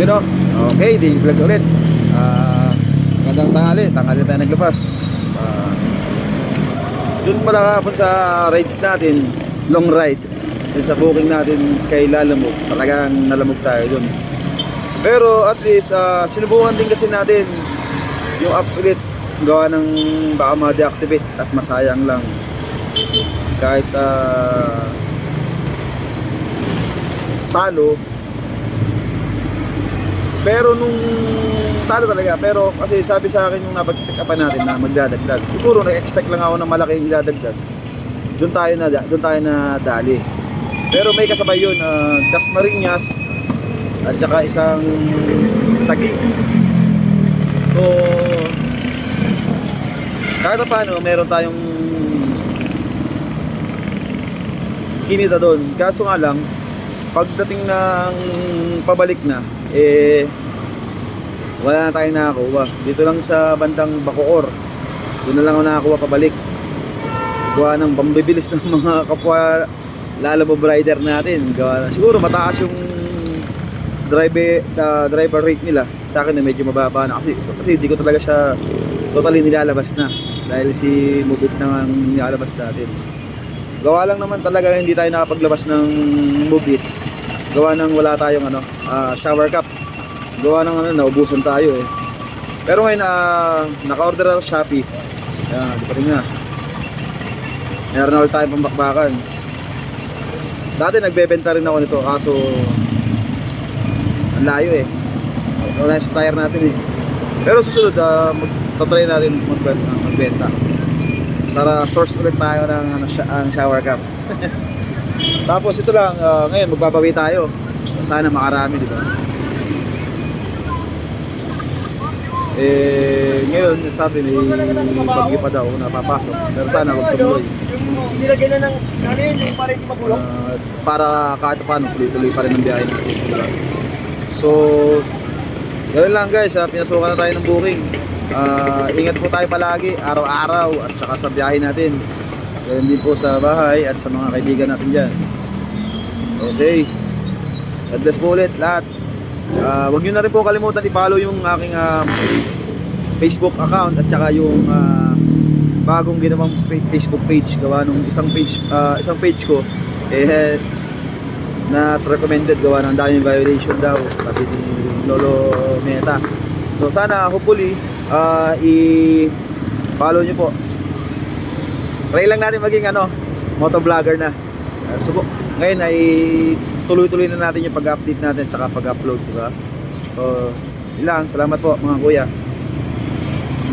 Yun o. Okay, di vlog ulit. Ah, magandang tanghali. Tayo naglabas. Ah, dun pala kapon sa rides natin, long ride. Dun sa booking natin kay Lalamog. Talagang nalamog tayo dun. Pero at least, ah, sinubukan din kasi natin yung apps ulit. Gawa ng baka ma-deactivate at masayang lang. Kahit ah, talo, pero nung talo talaga, pero kasi sabi sa akin yung napag-pick upan natin na magdadagdag. Siguro nag-expect lang ako ng malaking idadagdag. Doon tayo na doon tayo na dali. Pero may kasabay yun, uh, Dasmariñas at saka isang Tagig. So kahit pa paano, meron tayong kinita doon. Kaso nga lang, pagdating ng pabalik na, eh, wala na tayong nakakuha. Dito lang sa bandang Bacoor, doon na lang ako nakakuha pabalik. Gawa ng pambibilis ng mga kapwa lalabog rider natin. Gawa na, siguro mataas yung driver, the driver rate nila. Sa akin na medyo mababa na kasi, kasi hindi ko talaga siya totally nilalabas na. Dahil si Mubit na ang nilalabas natin. Gawa lang naman talaga hindi tayo nakapaglabas ng Mubit gawa ng wala tayong ano, ah, shower cup. Gawa ng ano, naubusan tayo eh. Pero ngayon, uh, naka-order ako sa Shopee. Ayan, di pa rin nga. Meron na ulit tayong pambakbakan. Dati nagbebenta rin ako nito, kaso ang layo eh. Wala yung supplier natin eh. Pero susunod, uh, magtatry natin magbenta. magbenta. Para source ulit tayo ng ano, sya- ang shower cup. Tapos ito lang, ah, ngayon magbabawi tayo. Sana makarami, di ba? Eh, ngayon sabi ni bagyo pa daw napapasok. Pero sana wag tumuloy. Yung nilagyan na ng yung para hindi mabulok. Ah, para kahit paano tuloy-tuloy pa rin ang biyahe natin. di ba? So, ganoon lang guys, ah, pinasukan na tayo ng booking. Ah, ingat po tayo palagi, araw-araw at saka sa biyahe natin. Ganun din po sa bahay at sa mga kaibigan natin dyan. Okay. God bless po ulit lahat. Ah, wag nyo na rin po kalimutan i-follow yung aking ah, Facebook account at saka yung ah, bagong ginawang fa- Facebook page gawa nung isang page ah, isang page ko eh na recommended gawa ng daming violation daw sabi ni Lolo Meta. So sana hopefully ah, i-follow nyo po. Try lang natin maging ano, motovlogger na. Uh, subo. Ngayon ay tuloy-tuloy na natin yung pag-update natin at saka pag-upload, di ba? So, yun lang. Salamat po mga kuya.